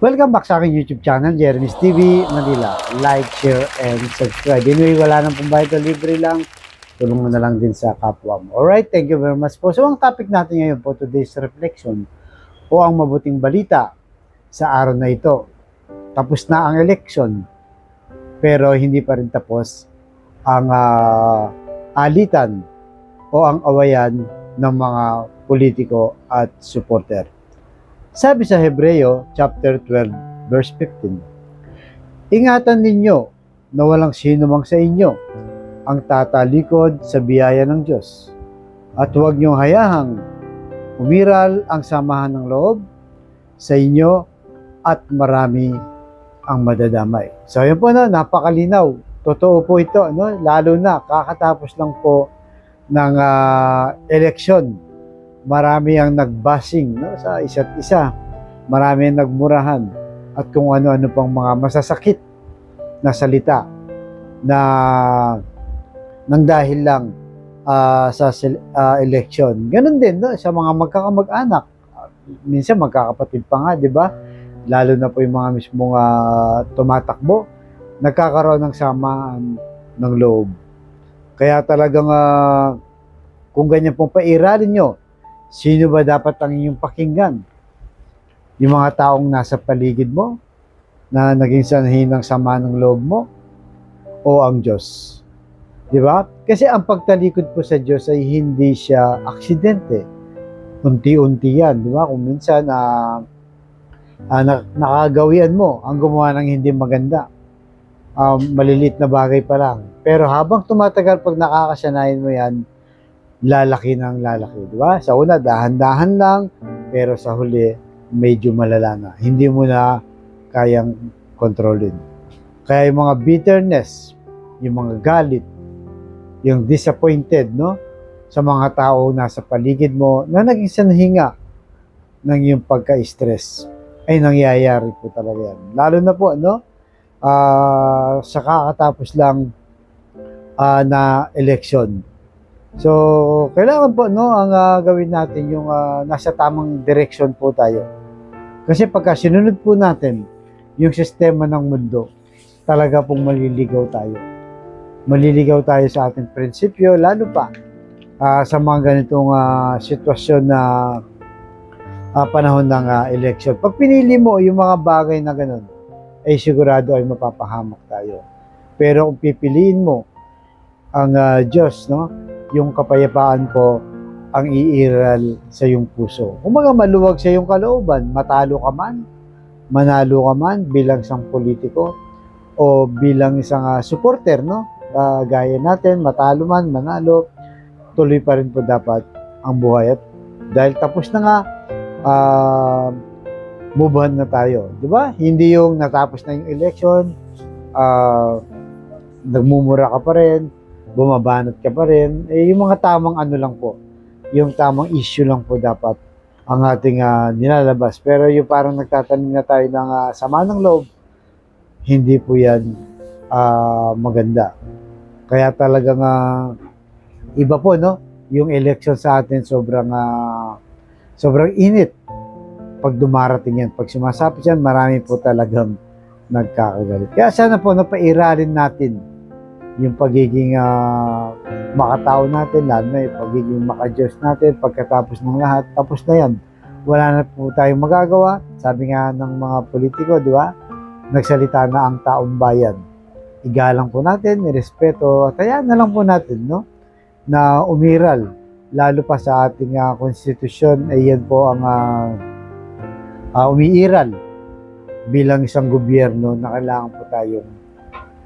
Welcome back sa aking YouTube channel, Jeremy's TV Manila. Like, share, and subscribe. Anyway, wala nang pambayad libre lang. Tulong mo na lang din sa kapwa mo. Alright, thank you very much po. So, ang topic natin ngayon po, today's reflection o ang mabuting balita sa araw na ito. Tapos na ang election, pero hindi pa rin tapos ang ah, alitan o ang awayan ng mga politiko at supporter. Sabi sa Hebreo chapter 12 verse 15. Ingatan ninyo na walang sino mang sa inyo ang tatalikod sa biyaya ng Diyos. At huwag niyong hayahang umiral ang samahan ng loob sa inyo at marami ang madadamay. So yun po no, napakalinaw. Totoo po ito, no? lalo na kakatapos lang po ng ah, eleksyon marami ang nagbashing no, sa isa't isa. Marami ang nagmurahan at kung ano-ano pang mga masasakit na salita na nang dahil lang ah, sa sil- ah, election. Ganun din no, sa mga magkakamag-anak. Minsan magkakapatid pa nga, di ba? Lalo na po yung mga mismong ah, tumatakbo, nagkakaroon ng samaan ng loob. Kaya talagang ah, kung ganyan pong pairalin nyo, Sino ba dapat ang inyong pakinggan? Yung mga taong nasa paligid mo na naging sanhi ng sama ng loob mo o ang Diyos? Di ba? Kasi ang pagtalikod po sa Diyos ay hindi siya aksidente. Unti-unti yan, di ba? Kung minsan ah ah, na, nakagawian mo ang gumawa ng hindi maganda. Um, malilit na bagay pa lang. Pero habang tumatagal, pag nakakasanayan mo yan, lalaki ng lalaki, di ba? Sa una, dahan-dahan lang, pero sa huli, medyo malala na. Hindi mo na kayang kontrolin. Kaya yung mga bitterness, yung mga galit, yung disappointed, no? Sa mga tao nasa paligid mo na naging sanhinga ng yung pagka-stress ay nangyayari po talaga yan. Lalo na po, no? Ah, sa kakatapos lang ah, na election So, kailangan po no ang ah, gawin natin yung ah, nasa tamang direction po tayo. Kasi pagka sinunod po natin yung sistema ng mundo, talaga pong maliligaw tayo. Maliligaw tayo sa ating prinsipyo, lalo pa ah, sa mga ganitong ah, sitwasyon na ah, panahon ng ah, election. Pag pinili mo yung mga bagay na ganun, ay sigurado ay mapapahamak tayo. Pero kung pipiliin mo ang ah, Diyos, no? Yung kapayapaan ko ang iiral sa iyong puso. Kumaga maluwag sa iyong kalooban, matalo ka man, manalo ka man bilang isang politiko o bilang isang uh, supporter, no? Ah, gaya natin, matalo man, manalo, tuloy pa rin po dapat ang buhay. At dahil tapos na nga, ah, move on na tayo. Di ba? Hindi yung natapos na yung election, ah, nagmumura ka pa rin, bumabanat ka pa rin, eh, yung mga tamang ano lang po, yung tamang issue lang po dapat ang ating ah, nilalabas. Pero yung parang nagtatanim na tayo ng ah, sama ng loob, hindi po yan ah, maganda. Kaya talagang ah, iba po, no? Yung election sa atin sobrang ah, sobrang init pag dumarating yan. Pag sumasapit yan, marami po talagang nagkakagalit. Kaya sana po napairalin natin yung pagiging ah, makatao natin, lalo na yung pagiging makadiyos natin pagkatapos ng lahat, tapos na yan. Wala na po tayong magagawa. Sabi nga ng mga politiko, di ba? Nagsalita na ang taong bayan. Igalang po natin, irespeto, at hayaan na lang po natin, no? Na umiral, lalo pa sa ating ah, konstitusyon, ay yan po ang ah, ah, umiiral bilang isang gobyerno na kailangan po tayong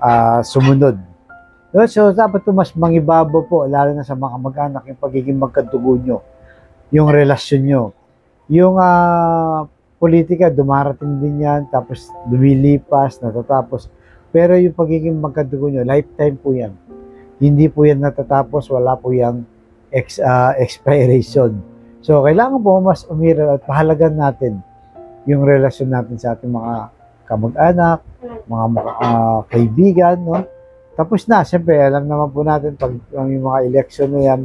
ah, sumunod No, So, dapat ito mas mangibabaw po, lalo na sa mga mag-anak, yung pagiging magkadugo nyo, yung relasyon nyo. Yung ah, politika, dumarating din yan, tapos lumilipas, natatapos. Pero yung pagiging magkadugo nyo, lifetime po yan. Hindi po yan natatapos, wala po yung ex, ah, expiration. So, kailangan po mas umiral at pahalagan natin yung relasyon natin sa ating mga kamag-anak, mga ah, kaibigan, no? Tapos na, siyempre, alam naman po natin pag yung mga election na yan,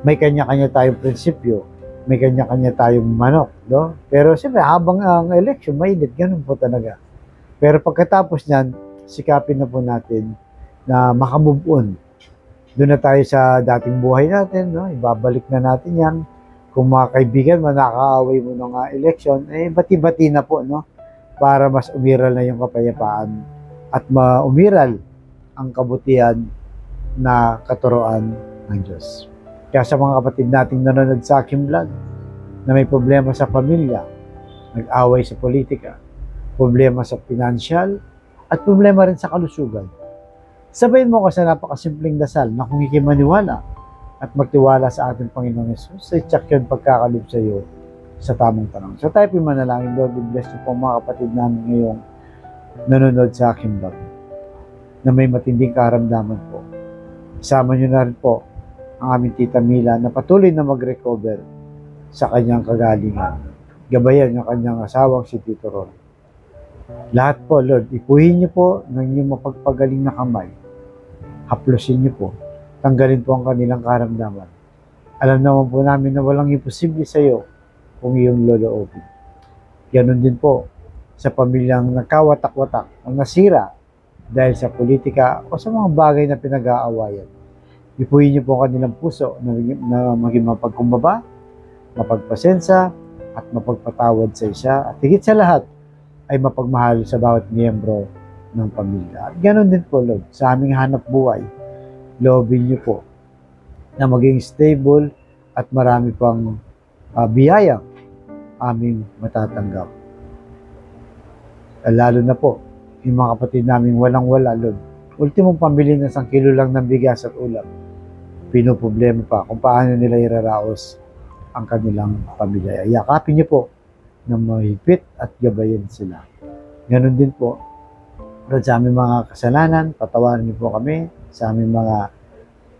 may kanya-kanya tayong prinsipyo. may kanya-kanya tayong manok, no? Pero siyempre, habang ang election, mainit, ganun po talaga. Pero pagkatapos niyan, sikapin na po natin na makamove on. Doon na tayo sa dating buhay natin, no? Ibabalik na natin yan. Kung mga kaibigan, manakaaway mo ng ah, election, eh, bati-bati na po, no? Para mas umiral na yung kapayapaan at maumiral ang kabutihan na katuroan ng Diyos. Kaya sa mga kapatid nating nanonood sa aking vlog, na may problema sa pamilya, nag-away sa politika, problema sa financial, at problema rin sa kalusugan. Sabayin mo ko sa napakasimpleng dasal na kung ikimaniwala at magtiwala sa ating Panginoon Yesus, sa tsak yun pagkakalob sa iyo sa tamang tanong. So tayo po manalangin, Lord, bless you po mga kapatid namin ngayong nanonood sa aking vlog na may matinding karamdaman po. Isama nyo na rin po ang aming tita Mila na patuloy na mag-recover sa kanyang kagalingan. Gabayan yung kanyang asawang si Tito Ron. Lahat po, Lord, ipuhin niyo po ng inyong mapagpagaling na kamay. Haplosin niyo po. Tanggalin po ang kanilang karamdaman. Alam naman po namin na walang imposible sa iyo kung iyong loloobin. Ganon din po sa pamilyang nagkawatak-watak o nasira dahil sa politika o sa mga bagay na pinag-aawayan. Ipuhin niyo po ang kanilang puso na, na maging mapagkumbaba, mapagpasensya, at mapagpatawad sa isa. At higit sa lahat, ay mapagmahal sa bawat miyembro ng pamilya. At ganoon din po, Lord, sa aming hanap buhay, loobin niyo po na maging stable at marami pang uh, biyayang aming matatanggap. Lalo na po, yung mga kapatid naming walang-wala, Lord. Ultimong pambili ng isang kilo lang ng bigas at ulam. Pinoproblema pa kung paano nila iraraos ang kanilang pamilya. Yakapin niyo po na mahigpit at gabayan sila. Ganon din po, sa aming mga kasalanan, patawarin niyo po kami sa aming mga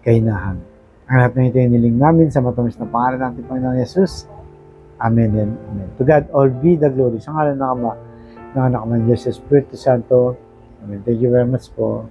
kainahan. Ang lahat ng ito yung niling namin sa matamis na pangalan ng ating Panginoon Yesus. Amen and Amen. To God all be the glory. Sa ngalan ng Ama, ng Anak ng Diyos, Espiritu Santo. Amen. Thank you very much po.